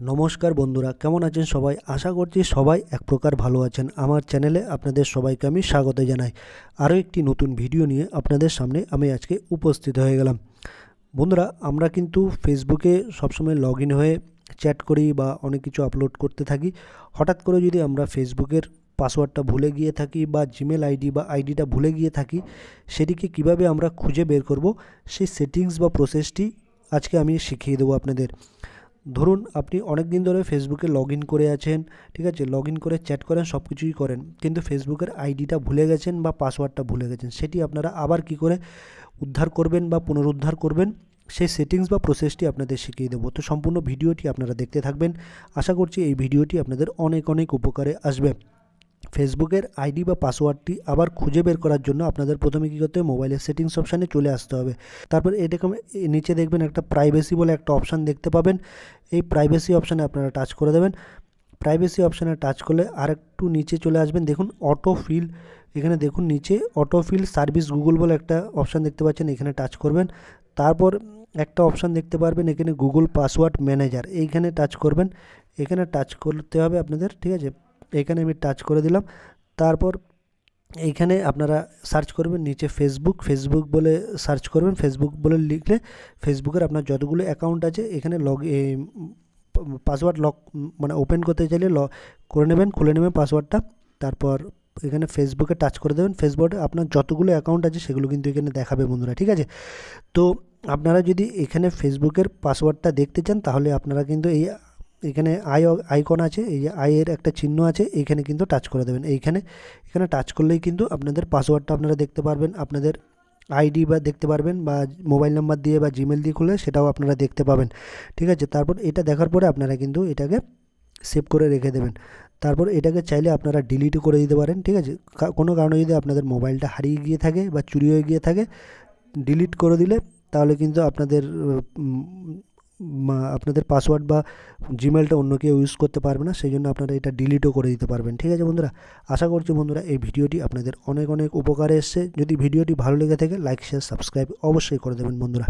নমস্কার বন্ধুরা, কেমন আছেন সবাই? আশা করছি সবাই এক প্রকার ভালো আছেন। আমার চ্যানেলে আপনাদের সবাইকে আমি স্বাগত জানাই। আরও একটি নতুন ভিডিও নিয়ে আপনাদের সামনে আমি আজকে উপস্থিত হয়ে গেলাম। বন্ধুরা, আমরা কিন্তু ফেসবুকে সবসময় লগ ইন হয়ে চ্যাট করি বা অনেক কিছু আপলোড করতে থাকি। হঠাৎ করে যদি আমরা ফেসবুকের পাসওয়ার্ডটা ভুলে গিয়ে থাকি বা জিমেল আইডি বা আইডিটা ভুলে গিয়ে থাকি, সেটিকে কীভাবে আমরা খুঁজে বের করব? সেই সেটিংস বা প্রসেসটি আজকে আমি শিখিয়ে দেবো আপনাদের। ধরুন আপনি অনেক দিন ধরে ফেসবুকে লগ করে আছেন, ঠিক আছে? লগ করে চ্যাট করেন সব কিছুই করেন, কিন্তু ফেসবুকের আইডিটা ভুলে গেছেন বা পাসওয়ার্ডটা ভুলে গেছেন, সেটি আপনারা আবার কি করে উদ্ধার করবেন বা পুনরুদ্ধার করবেন, সেই সেটিংস বা প্রসেসটি আপনাদের শিখিয়ে দেবো। তো সম্পূর্ণ ভিডিওটি আপনারা দেখতে থাকবেন। আশা করছি এই ভিডিওটি আপনাদের অনেক অনেক উপকারে আসবে। ফেসবুকের আইডি বা পাসওয়ার্ডটি আবার খুঁজে বের করার জন্য আপনাদের প্রথমে কী করতে হবে? মোবাইলের সেটিংস অপশানে চলে আসতে হবে। তারপর এরকম নিচে দেখবেন একটা প্রাইভেসি বলে একটা অপশান দেখতে পাবেন। এই প্রাইভেসি অপশানে আপনারা টাচ করে দেবেন। প্রাইভেসি অপশানে টাচ করলে আর একটু নিচে চলে আসবেন। দেখুন অটো ফিল এখানে দেখুন নিচে অটো ফিল সার্ভিস গুগল বলে একটা অপশান দেখতে পাচ্ছেন, এখানে টাচ করবেন। তারপর একটা অপশান দেখতে পারবেন, এখানে গুগল পাসওয়ার্ড ম্যানেজার এইখানে টাচ করবেন। এখানে টাচ করতে হবে আপনাদের, ঠিক আছে? এখানে আমি টাচ করে দিলাম। তারপর এইখানে আপনারা সার্চ করবেন নিচে ফেসবুক ফেসবুক বলে সার্চ করবেন। ফেসবুক বলে লিখলে ফেসবুকের আপনার যতগুলো অ্যাকাউন্ট আছে, এখানে লগ পাসওয়ার্ড লক মানে ওপেন করতে চাইলে ল করে নেবেন, খুলে নেবেন পাসওয়ার্ডটা তারপর এখানে ফেসবুকে টাচ করে দেবেন। ফেসবুকে আপনার যতগুলো অ্যাকাউন্ট আছে, সেগুলো কিন্তু এখানে দেখাবে বন্ধুরা, ঠিক আছে? তো আপনারা যদি এখানে ফেসবুকের পাসওয়ার্ডটা দেখতে চান, তাহলে আপনারা কিন্তু এই এখানে আই আইকন আছে, এই যে আইয়ের একটা চিহ্ন আছে, এইখানে কিন্তু টাচ করে দেবেন। এইখানে, এখানে টাচ করলেই কিন্তু আপনাদের পাসওয়ার্ডটা আপনারা দেখতে পারবেন, আপনাদের আইডি বা দেখতে পারবেন, বা মোবাইল নাম্বার দিয়ে বা জিমেল দিয়ে খুলে সেটাও আপনারা দেখতে পাবেন। ঠিক আছে? তারপর এটা দেখার পরে আপনারা কিন্তু এটাকে সেভ করে রেখে দেবেন। তারপর এটাকে চাইলে আপনারা ডিলিটও করে দিতে পারেন, ঠিক আছে? কোনো কারণে যদি আপনাদের মোবাইলটা হারিয়ে গিয়ে থাকে বা চুরি হয়ে গিয়ে থাকে ডিলিট করে দিলে তাহলে কিন্তু আপনাদের আপনাদের পাসওয়ার্ড বা জিমেলটা অন্য কেউ ইউজ করতে পারবে না, সেই জন্য আপনারা এটা ডিলিটও করে দিতে পারবেন। ঠিক আছে বন্ধুরা? আশা করছি বন্ধুরা এই ভিডিওটি আপনাদের অনেক অনেক উপকারে এসছে। যদি ভিডিওটি ভালো লেগে থাকে লাইক শেয়ার সাবস্ক্রাইব অবশ্যই করে দেবেন বন্ধুরা।